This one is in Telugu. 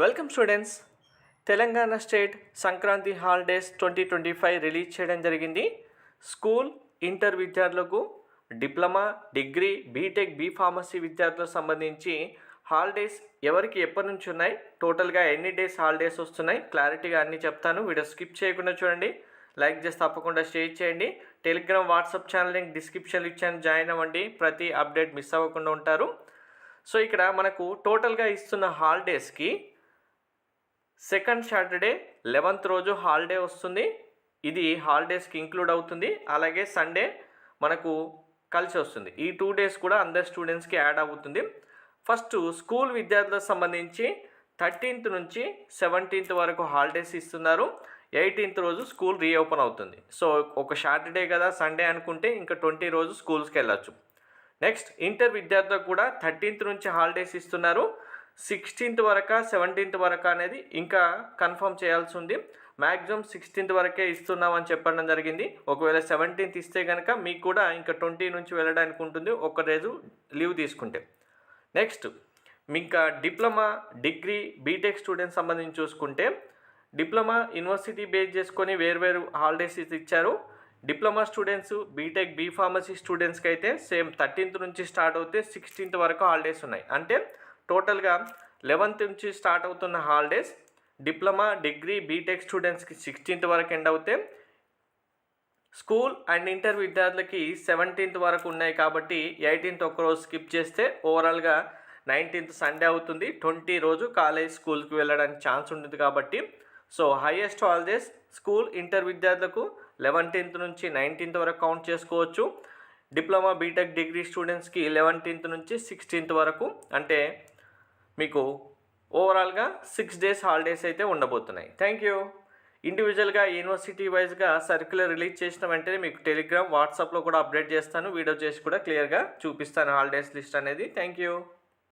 Welcome students Telangana state Sankranti holidays twenty twenty five release చేయడం జరిగింది. స్కూల్ ఇంటర్ విద్యార్థులకు diploma degree BTech B pharmacy విద్యార్థులకు సంబంధించి హాలిడేస్ ఎవరికి ఎప్పటి నుంచి ఉన్నాయి? టోటల్గా ఎన్ని డేస్ హాలిడేస్ వస్తున్నాయి? క్లారిటీగా అన్నీ చెప్తాను. వీడియో స్కిప్ చేయకుండా చూడండి. లైక్ చేసి తప్పకుండా షేర్ చేయండి. Telegram WhatsApp channel link description ఇచ్చాను. జాయిన్ అవ్వండి. ప్రతి అప్డేట్ మిస్ అవ్వకుండా ఉంటారు. సో ఇక్కడ మనకు టోటల్గా ఇస్తున్న హాలిడేస్కి సెకండ్ సాటర్డే లెవెంత్ రోజు హాలిడే వస్తుంది. ఇది హాలిడేస్కి ఇంక్లూడ్ అవుతుంది. అలాగే సండే మనకు కలిసి వస్తుంది. ఈ టూ డేస్ కూడా అందరి స్టూడెంట్స్కి యాడ్ అవుతుంది. ఫస్ట్ స్కూల్ విద్యార్థులకు సంబంధించి థర్టీన్త్ నుంచి సెవెంటీన్త్ వరకు హాలిడేస్ ఇస్తున్నారు. ఎయిటీన్త్ రోజు స్కూల్ రీఓపెన్ అవుతుంది. సో ఒక సాటర్డే కదా సండే అనుకుంటే ఇంకా ట్వంటీ రోజు స్కూల్స్కి వెళ్ళచ్చు. నెక్స్ట్ ఇంటర్ విద్యార్థులకు కూడా థర్టీన్త్ నుంచి హాలిడేస్ ఇస్తున్నారు. సిక్స్టీన్త్ వరకు సెవెంటీన్త్ వరకు అనేది ఇంకా కన్ఫర్మ్ చేయాల్సి ఉంది. మ్యాక్సిమం సిక్స్టీన్త్ వరకే ఇస్తున్నామని చెప్పడం జరిగింది. ఒకవేళ సెవెంటీన్త్ ఇస్తే కనుక మీకు కూడా ఇంకా ట్వంటీ నుంచి వెళ్ళడానికి ఉంటుంది ఒక రోజు లీవ్ తీసుకుంటే. నెక్స్ట్ ఇంకా డిప్లొమా డిగ్రీ బీటెక్ స్టూడెంట్స్ సంబంధించి చూసుకుంటే డిప్లొమా యూనివర్సిటీ బేస్ చేసుకొని వేరు హాలిడేస్ ఇచ్చారు. Diploma students BTech B pharmacy స్టూడెంట్స్కి అయితే సేమ్ థర్టీన్త్ నుంచి స్టార్ట్ అవుతే సిక్స్టీన్త్ వరకు హాలిడేస్ ఉన్నాయి. అంటే టోటల్గా లెవెన్త్ నుంచి స్టార్ట్ అవుతున్న హాలిడేస్ డిప్లొమా డిగ్రీ బీటెక్ స్టూడెంట్స్కి సిక్స్టీన్త్ వరకు ఎండ్ అవుతే స్కూల్ అండ్ ఇంటర్ విద్యార్థులకి సెవెంటీన్త్ వరకు ఉన్నాయి కాబట్టి ఎయిటీన్త్ ఒకరోజు స్కిప్ చేస్తే ఓవరాల్గా నైన్టీన్త్ సండే అవుతుంది. ట్వంటీ రోజు కాలేజ్ స్కూల్కి వెళ్ళడానికి ఛాన్స్ ఉంటుంది కాబట్టి so highest holidays school inter విద్యార్థులకు లెవెంటీన్త్ నుంచి నైన్టీన్త్ వరకు కౌంట్ చేసుకోవచ్చు. డిప్లొమా బీటెక్ డిగ్రీ స్టూడెంట్స్కి లెవెంటీన్త్ నుంచి సిక్స్టీన్త్ వరకు అంటే మీకు ఓవరాల్గా సిక్స్ డేస్ హాలిడేస్ అయితే ఉండబోతున్నాయి. థ్యాంక్ యూ ఇండివిజువల్గా యూనివర్సిటీ వైజ్గా సర్క్యులర్ రిలీజ్ చేసిన వెంటనే మీకు టెలిగ్రామ్ వాట్సాప్లో కూడా అప్డేట్ చేస్తాను. వీడియో చేసి కూడా క్లియర్గా చూపిస్తాను హాలిడేస్ లిస్ట్ అనేది. Thank you